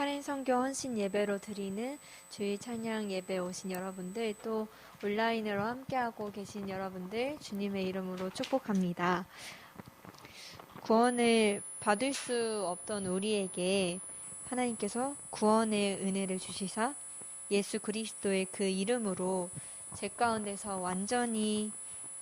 살인 선교 헌신 예배로 드리는 주일 찬양 예배 오신 여러분들 또 온라인으로 함께하고 계신 여러분들 주님의 이름으로 축복합니다. 구원을 받을 수 없던 우리에게 하나님께서 구원의 은혜를 주시사 예수 그리스도의 그 이름으로 제 가운데서 완전히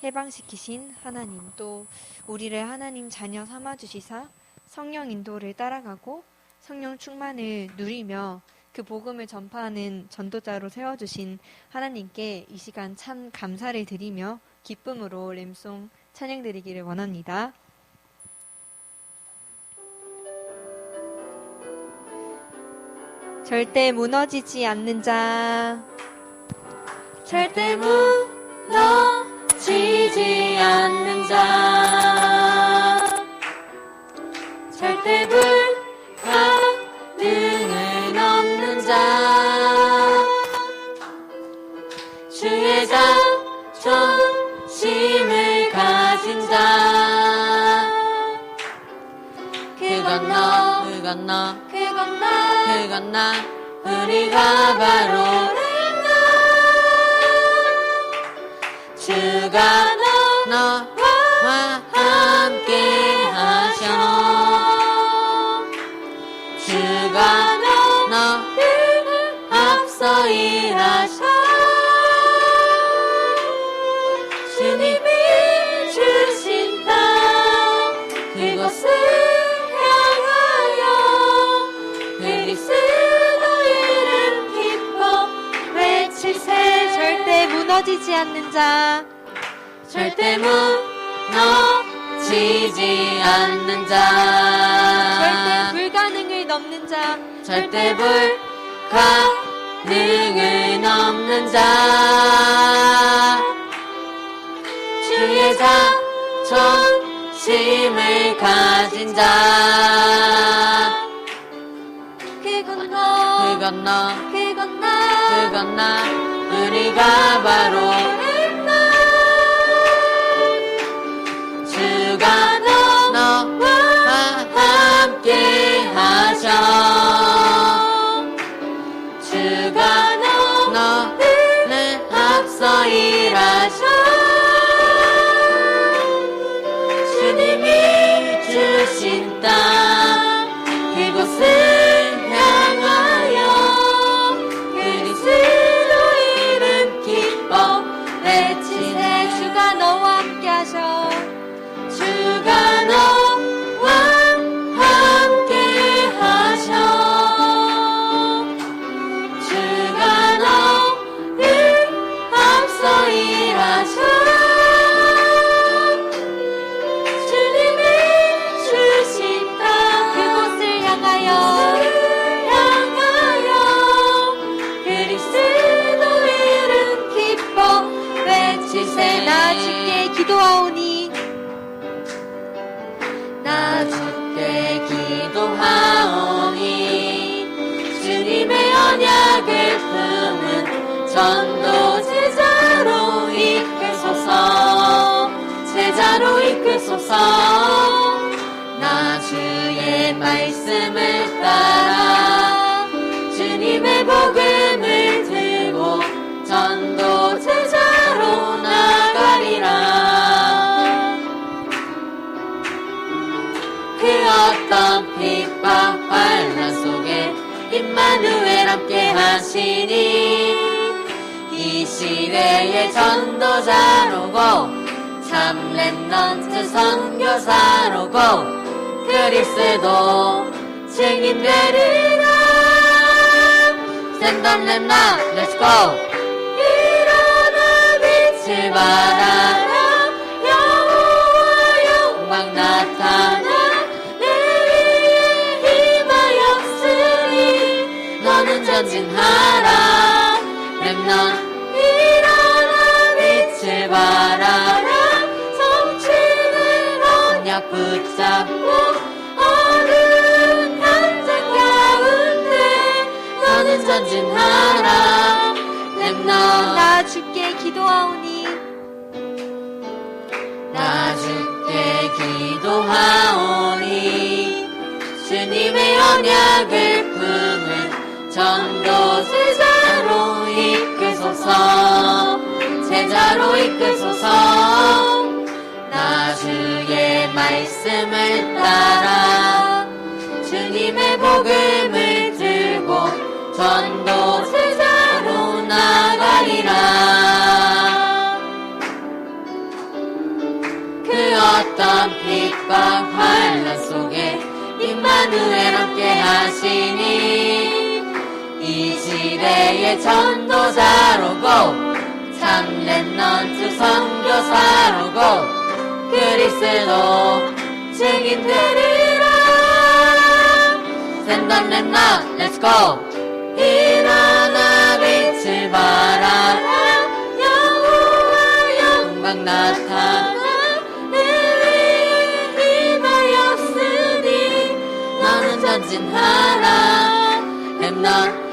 해방시키신 하나님 또 우리를 하나님 자녀 삼아 주시사 성령 인도를 따라가고 성령 충만을 누리며 그 복음을 전파하는 전도자로 세워주신 하나님께 이 시간 참 감사를 드리며 기쁨으로 램송 찬양드리기를 원합니다. 절대 무너지지 않는 자 절대 무너지지 않는 자 절대 불가능은 가진 자 그 건 너 그 건 너 그건 나. 그건 나. 우리가 바로 주가 너와 함께 하셔. 주가 너를 앞서 일하셔 절대 무너지지 않는 자. 절대 무너지지 않는 자. 절대 불가능을 넘는 자. 절대 불가능을 넘는 자. 주의 자존심을 가진 자. 그건 너. 그건 너. 그건 나 그건 나 우리가 바로 주가 기도하오니 주님의 언약을 품은 전도 제자로 이끌소서. 제자로 이끌소서. 나 주의 말씀을 따라 주님의 복음을 어떤 핍박 환란 속에 임마누엘 함께 하시니 이 시대의 전도자로고 참 랩넌트 선교사로고 그리스도 증인되리라. 샌덤 랩나 렛츠고 일어나 빛을 발하라 전진하라. 랩넌 일어나 빛을 발하라. 성취는 언약 붙잡고 어두운 현장 가운데 너는 전진하라. 랩넌 나 주께 기도하오니. 나 주께 기도하오니. 주님의 언약을 품은 전도 제자로 이끄소서 제자로 이끄소서. 나 주의 말씀을 따라 주님의 복음을 들고 전도 제자로 나가리라. 그 어떤 핍박 환란 속에 임마누엘 함께 하시니 이 시대의 전도자로 고 참 랩넌트 선교사로 고 그리스도 증인 되리라. 샌덤 랩넌 렛츠고 일어나 빛을 발하라. 여호와 영광 나타나. 내 위에 임하였으니 너는 전진하라. 랩넌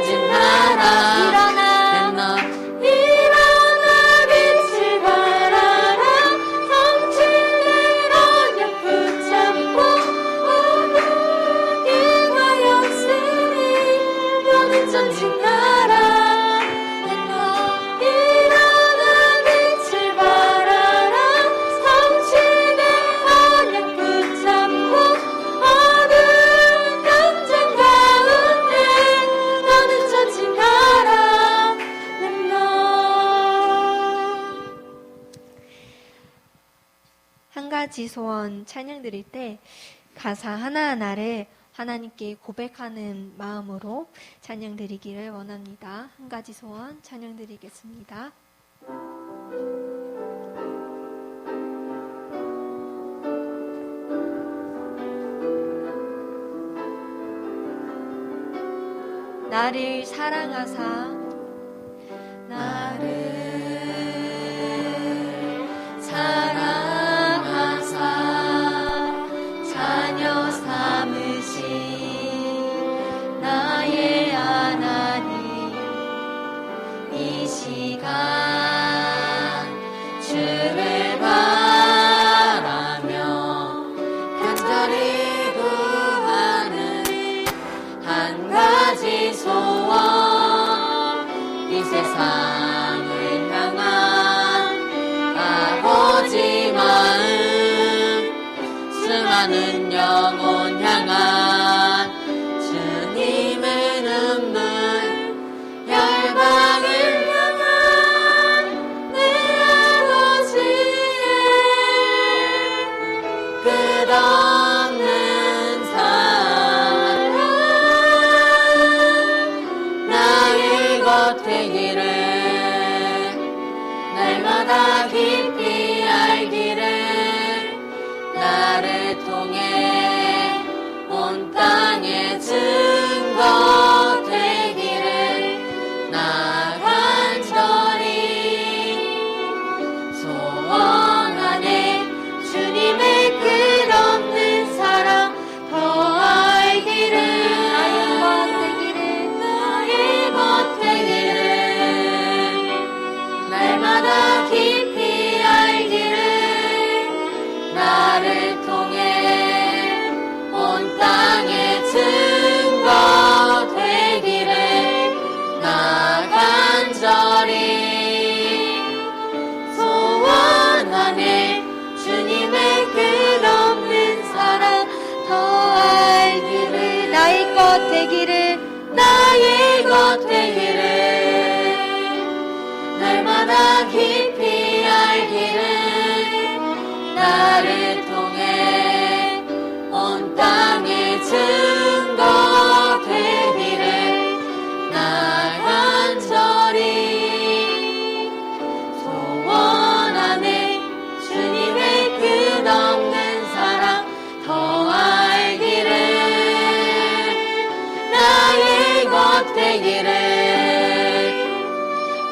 너 가지 소원 찬양 드릴 때 가사 하나하나를 하나님께 고백하는 마음으로 찬양 드리기를 원합니다. 한 가지 소원 찬양 드리겠습니다. 나를 사랑하사 나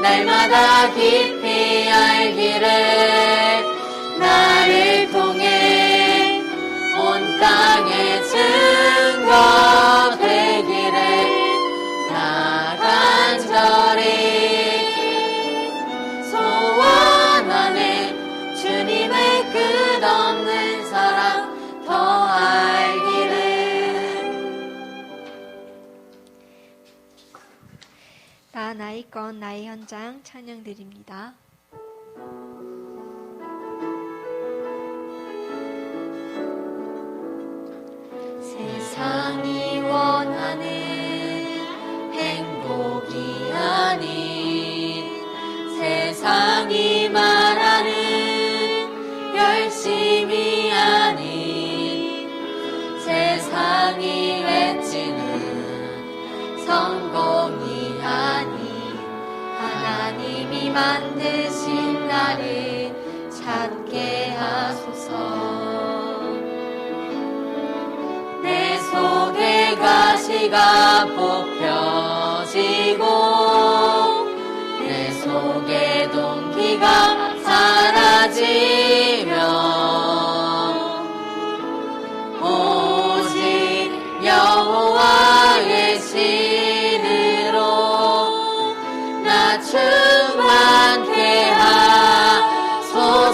날마다 깊이 알기를 나를 통해 온 땅에 증거 되기를 나 간절히 나 나이 건 나의 현장 찬양 드립니다. 만드신 나를 찾게 하소서. 내 속에 가시가 뽑혀지고 내 속에 동기가 사라지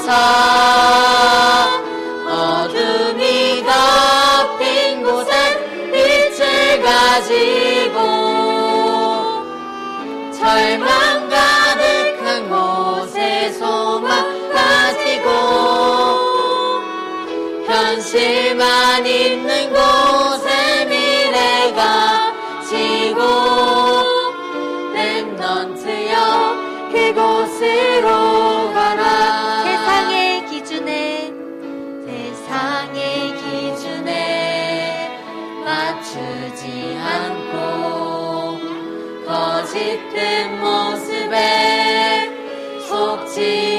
사 어둠이 덮인 곳에 빛을 가지고 절망 가득한 곳에 소망 가지고 현실만 있는 곳. 주지 않고 거짓된 모습에 속지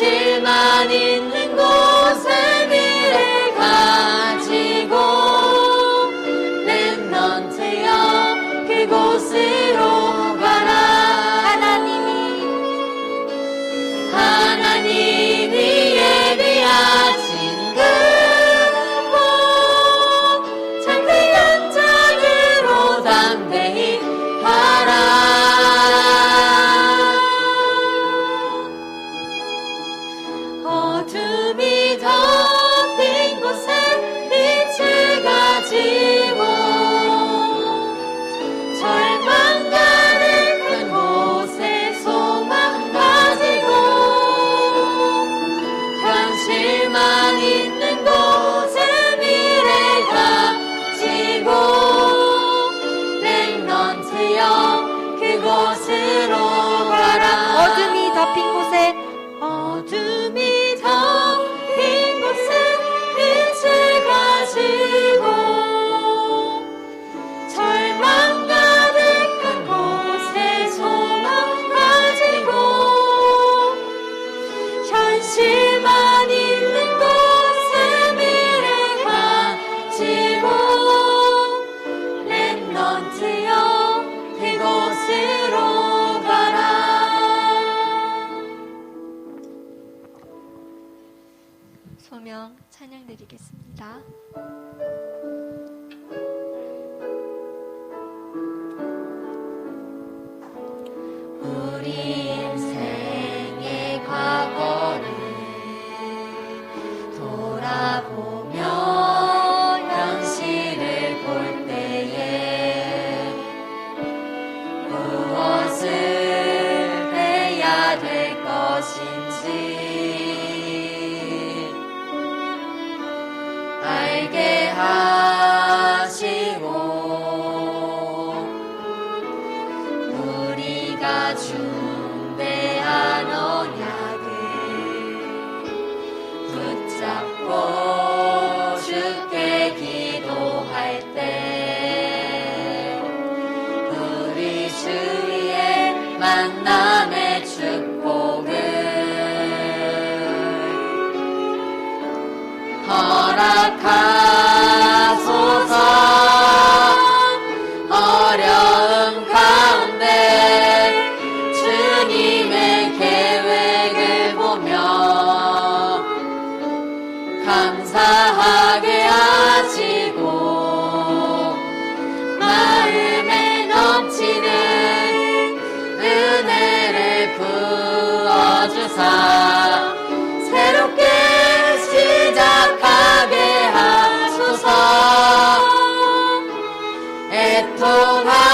to to me. 허락하소서. 어려움 가운데 주님의 계획을 보며 감사하게 하시고 마음에 넘치는 은혜를 부어주사 새롭게 Jehovah.